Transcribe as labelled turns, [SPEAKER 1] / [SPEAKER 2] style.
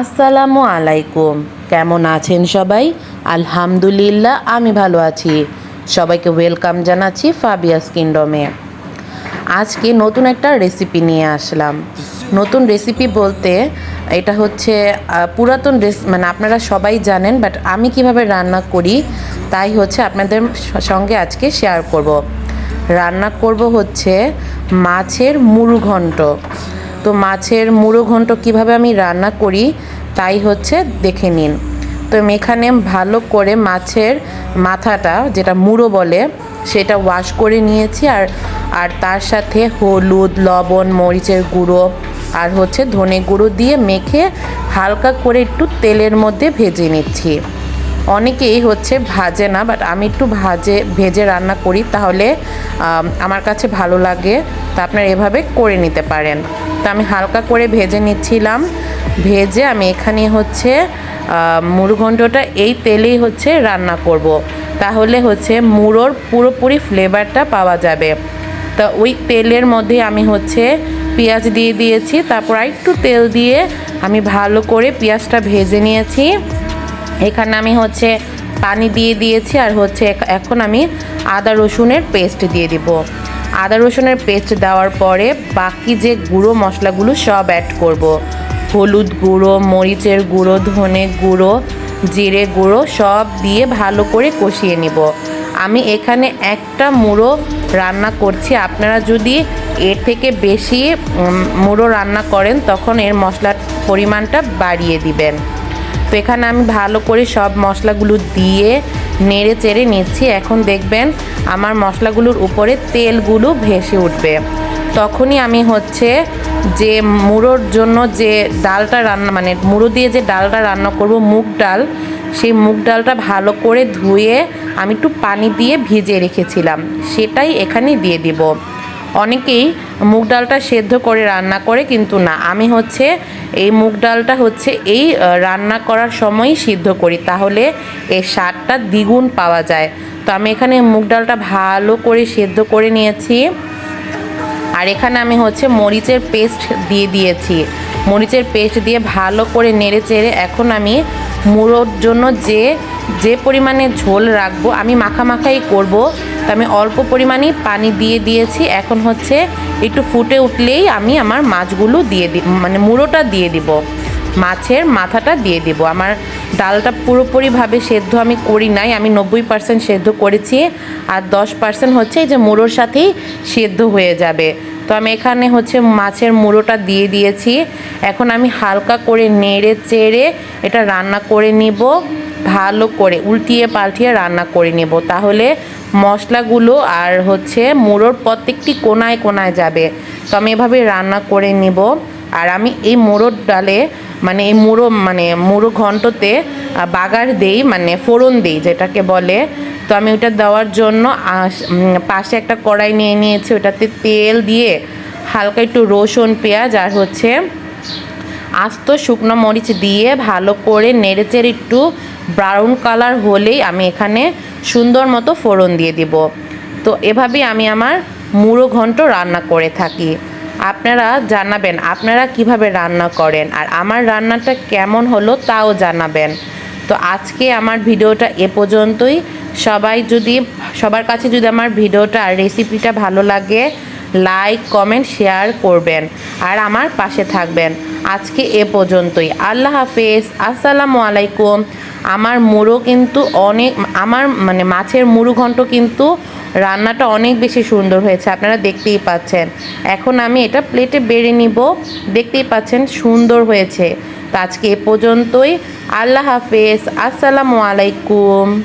[SPEAKER 1] আসসালামু আলাইকুম। কেমন আছেন সবাই? আলহামদুলিল্লাহ, আমি ভালো আছি। সবাইকে ওয়েলকাম জানাচ্ছি ফাবিয়াস কিংডমে। আজকে নতুন একটা রেসিপি নিয়ে আসলাম। নতুন রেসিপি বলতে এটা হচ্ছে পুরাতন রেস মানে আপনারা সবাই জানেন বাট আমি কীভাবে রান্না করি তাই হচ্ছে আপনাদের সঙ্গে আজকে শেয়ার করব। রান্না করব হচ্ছে মাছের মুড়ুঘণ্ট তো মাছের মুড়ো ঘন্ট কীভাবে আমি রান্না করি তাই হচ্ছে দেখে নিন। তো এখানে ভালো করে মাছের মাথাটা, যেটা মুড়ো বলে, সেটা ওয়াশ করে নিয়েছি আর আর তার সাথে হলুদ, লবণ, মরিচের গুঁড়ো আর হচ্ছে ধনে গুঁড়ো দিয়ে মেখে হালকা করে একটু তেলের মধ্যে ভেজে নিচ্ছি। অনেকেই হচ্ছে ভাজে না বাট আমি একটু ভাজে, ভেজে রান্না করি, তাহলে আমার কাছে ভালো লাগে। তা আপনারা এভাবে করে নিতে পারেন। তো আমি হালকা করে ভেজে নিচ্ছিলাম। ভেজে আমি এখানে হচ্ছে মুড়ঘণ্টটা এই তেলেই হচ্ছে রান্না করব। তাহলে হচ্ছে মুড়োর পুরোপুরি ফ্লেভারটা পাওয়া যাবে। তা ওই তেলের মধ্যে আমি হচ্ছে পেঁয়াজ দিয়ে দিয়েছি, তারপর একটু তেল দিয়ে আমি ভালো করে পেঁয়াজটা ভেজে নিয়েছি। এখানে আমি হচ্ছে পানি দিয়ে দিয়েছি আর হচ্ছে এখন আমি আদা রসুনের পেস্ট দিয়ে দিব। আদা রসুনের পেস্ট দেওয়ার পরে বাকি যে গুঁড়ো মশলাগুলো সব অ্যাড করব। হলুদ গুঁড়ো, মরিচের গুঁড়ো, ধনে গুঁড়ো, জিরে গুঁড়ো সব দিয়ে ভালো করে কষিয়ে নিব। আমি এখানে একটা মুড়ো রান্না করছি। আপনারা যদি এর থেকে বেশি মুড়ো রান্না করেন তখন এর মশলার পরিমাণটা বাড়িয়ে দিবেন। তো এখানে আমি ভালো করে সব মশলাগুলো দিয়ে নেড়ে চেড়ে নিচ্ছি। এখন দেখবেন আমার মশলাগুলোর উপরে তেলগুলো ভেসে উঠবে। তখনই আমি হচ্ছে যে মুড়োর জন্য যে ডালটা রান্না মানে মুড়ো দিয়ে যে ডালটা রান্না করব, মুগ ডাল, সেই মুগ ডালটা ভালো করে ধুয়ে আমি একটু পানি দিয়ে ভিজিয়ে রেখেছিলাম। সেটাই এখানে দিয়ে দিব। অনেকেই মুগ ডালটা সেদ্ধ করে রান্না করে, কিন্তু না। আমি হচ্ছে এই মুগ ডালটা হচ্ছে এই রান্না করার সময়ই সিদ্ধ করি, তাহলে এর স্বাদটা দ্বিগুণ পাওয়া যায়। তো আমি এখানে মুগ ডালটা ভালো করে সেদ্ধ করে নিয়েছি। আর এখানে আমি হচ্ছে মরিচের পেস্ট দিয়ে দিয়েছি। মরিচের পেস্ট দিয়ে ভালো করে নেড়ে চেড়ে এখন আমি মুড়োর জন্য যে যে পরিমাণে ঝোল রাখব, আমি মাখা মাখাই করব। তো আমি অল্প পরিমাণেই পানি দিয়ে দিয়েছি। এখন হচ্ছে একটু ফুটে উঠলেই আমি আমার মাছগুলো দিয়ে দি মানে মুড়োটা দিয়ে দিব। মাছের মাথাটা দিয়ে দিব। আমার ডালটা পুরোপুরিভাবে সেদ্ধ আমি করি নাই। আমি নব্বই পার্সেন্ট সেদ্ধ করেছি আর দশ পার্সেন্ট হচ্ছে এই যে মুড়োর সাথেই সেদ্ধ হয়ে যাবে। তো আমি এখানে হচ্ছে মাছের মুড়োটা দিয়ে দিয়েছি। এখন আমি হালকা করে নেড়ে চেড়ে এটা রান্না করে নিব। ভালো করে উল্টিয়ে পাল্টিয়ে রান্না করে নেব। তাহলে মশলাগুলো আর হচ্ছে মুড়োর প্রত্যেকটি কোনায় কোনায় যাবে। তো আমি এভাবে রান্না করে নিব। আর আমি এই মোড়োর ডালে মানে এই মুড়ো মানে মুড়ো ঘন্টতে বাগার দেই মানে ফোড়ন দেই যেটাকে বলে। তো আমি ওটা দেওয়ার জন্য পাশে একটা কড়াই নিয়ে নিয়েছি। ওটাতে তেল দিয়ে হালকা একটু রসুন, পেঁয়াজ আর হচ্ছে আস্ত শুকনো মরিচ দিয়ে ভালো করে নেড়েচেড়ে একটু ব্রাউন কালার হলেই আমি এখানে সুন্দর মতো ফোড়ন দিয়ে দিব। তো এভাবেই আমি আমার মুড়ো ঘন্ট রান্না করে থাকি। আপনারা জানাবেন, আপনারা কীভাবে রান্না করেন আর আমার রান্নাটা কেমন হলো তাও জানাবেন। তো আজকে আমার ভিডিওটা এ পর্যন্তই। সবাই যদি, সবার কাছে যদি আমার ভিডিওটা আর রেসিপিটা ভালো লাগে লাইক কমেন্ট শেয়ার করবেন। আর আমার পাশে থাকবেন। আজকে এ পর্যন্তই। আল্লাহ হাফেজ। আসসালামু আলাইকুম। আমার মুড়ো কিন্তু অনেক, আমার মানে মাছের মুড়ো ঘন্ট কিন্তু রান্নাটা অনেক বেশি সুন্দর হয়েছে। আপনারা দেখতেই পাচ্ছেন। এখন আমি এটা প্লেটে বেড়ে নিব। দেখতেই পাচ্ছেন, সুন্দর হয়েছে। তো আজকে এ পর্যন্তই। আল্লাহ হাফেজ। আসসালামু আলাইকুম।